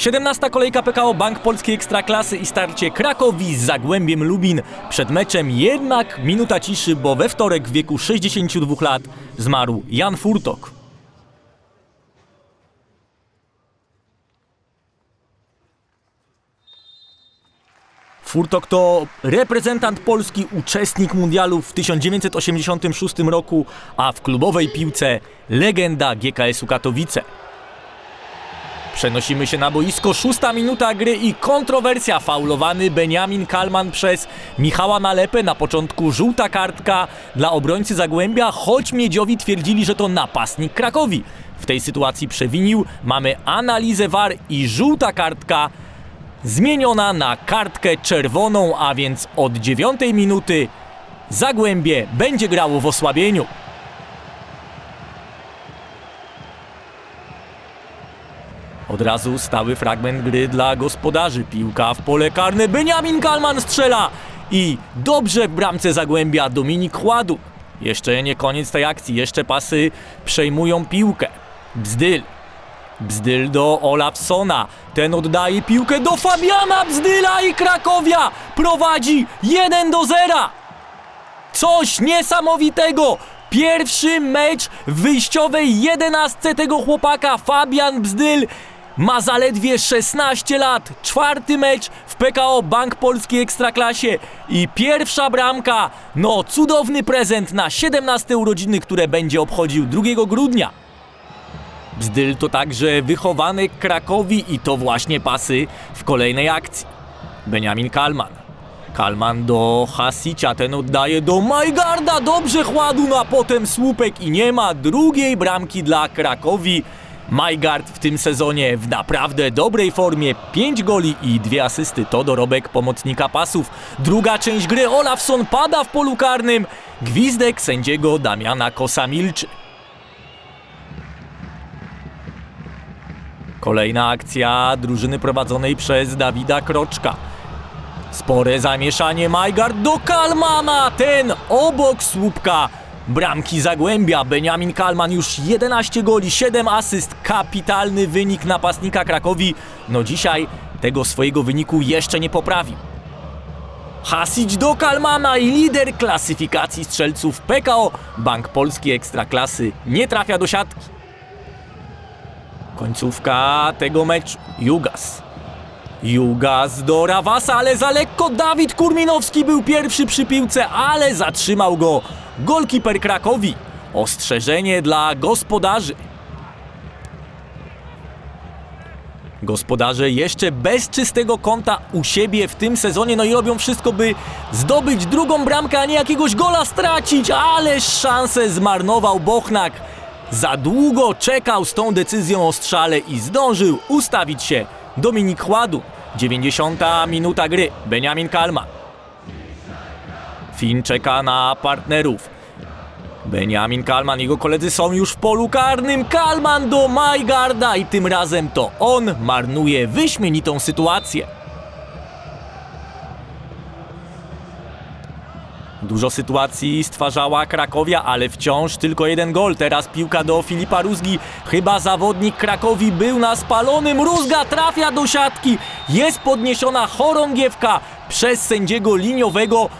17. kolejka PKO Bank Polskiej Ekstraklasy i starcie Krakowi z Zagłębiem Lubin. Przed meczem jednak minuta ciszy, bo we wtorek w wieku 62 lat zmarł Jan Furtok. Furtok to reprezentant Polski, uczestnik mundialu w 1986 roku, a w klubowej piłce legenda GKS-u Katowice. Przenosimy się na boisko, szósta minuta gry i kontrowersja. Faulowany Benjamin Kalman przez Michała Nalepę. Na początku żółta kartka dla obrońcy Zagłębia, choć Miedziowi twierdzili, że to napastnik Krakowi. W tej sytuacji przewinił, mamy analizę VAR i żółta kartka zmieniona na kartkę czerwoną, a więc od dziewiątej minuty Zagłębie będzie grało w osłabieniu. Od razu stały fragment gry dla gospodarzy. Piłka w pole karne. Benjamin Kalman strzela i dobrze w bramce Zagłębia Dominik Chładu. Jeszcze nie koniec tej akcji, jeszcze pasy przejmują piłkę. Bzdyl. Bzdyl do Olafsona. Ten oddaje piłkę do Fabiana Bzdyla i Krakowia prowadzi 1 do 0. Coś niesamowitego! Pierwszy mecz w wyjściowej jedenastce tego chłopaka, Fabian Bzdyl, ma zaledwie 16 lat. Czwarty mecz w PKO Bank Polskiej Ekstraklasie i pierwsza bramka. No, cudowny prezent na 17 urodziny, które będzie obchodził 2 grudnia. Bzdyl to także wychowany Krakowi i to właśnie pasy w kolejnej akcji. Benjamin Kalman. Kalman do Hasicia, ten oddaje do Majgarda, dobrze chładu, a potem słupek i nie ma drugiej bramki dla Krakowi. Majgard w tym sezonie w naprawdę dobrej formie, 5 goli i dwie asysty to dorobek pomocnika pasów. Druga część gry, Olafson pada w polu karnym, gwizdek sędziego Damiana Kosa milczy. Kolejna akcja drużyny prowadzonej przez Dawida Kroczka. Spore zamieszanie Majgard do Kalmana, ten obok słupka. Bramki Zagłębia, Benjamin Kalman już 11 goli, 7 asyst, kapitalny wynik napastnika Krakowi. No dzisiaj tego swojego wyniku jeszcze nie poprawi. Hasić do Kalmana i lider klasyfikacji strzelców PKO Bank Polski Ekstraklasy nie trafia do siatki. Końcówka tego meczu. Jugas. Jugas do Rawasa, ale za lekko Dawid Kurminowski był pierwszy przy piłce, ale zatrzymał go golkiper Krakowi. Ostrzeżenie dla gospodarzy. Gospodarze jeszcze bez czystego konta u siebie w tym sezonie, no i robią wszystko, by zdobyć drugą bramkę, a nie jakiegoś gola stracić, ale szansę zmarnował Bochnak. Za długo czekał z tą decyzją o strzale i zdążył ustawić się Dominik Chładu. 90 minuta gry. Benjamin Kalman. Fin czeka na partnerów. Benjamin Kalman i jego koledzy są już w polu karnym. Kalman do Majgarda i tym razem to on marnuje wyśmienitą sytuację. Dużo sytuacji stwarzała Krakowia, ale wciąż tylko jeden gol. Teraz piłka do Filipa Rózgi. Chyba zawodnik Krakowi był na spalonym. Rózga trafia do siatki. Jest podniesiona chorągiewka przez sędziego liniowego.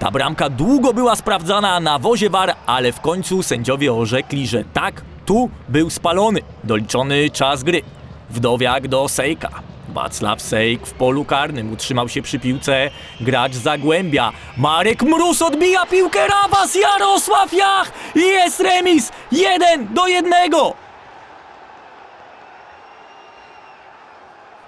Ta bramka długo była sprawdzana na wozie VAR, ale w końcu sędziowie orzekli, że tak, tu był spalony. Doliczony czas gry. Wdowiak do Sejka. Wacław Sejk w polu karnym utrzymał się przy piłce gracz Zagłębia. Marek Mróz odbija piłkę, Rawas, Jarosław Jach i jest remis 1 do 1.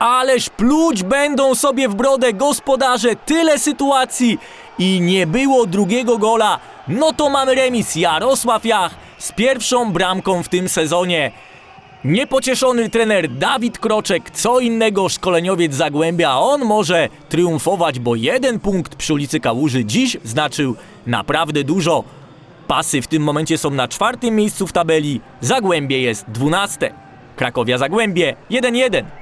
Ależ pluć będą sobie w brodę gospodarze, tyle sytuacji i nie było drugiego gola. No to mamy remis Jarosław Jach z pierwszą bramką w tym sezonie. Niepocieszony trener Dawid Kroczek, co innego szkoleniowiec Zagłębia, on może triumfować, bo jeden punkt przy ulicy Kałuży dziś znaczył naprawdę dużo. Pasy w tym momencie są na czwartym miejscu w tabeli, Zagłębie jest dwunaste. Krakowia Zagłębie 1-1.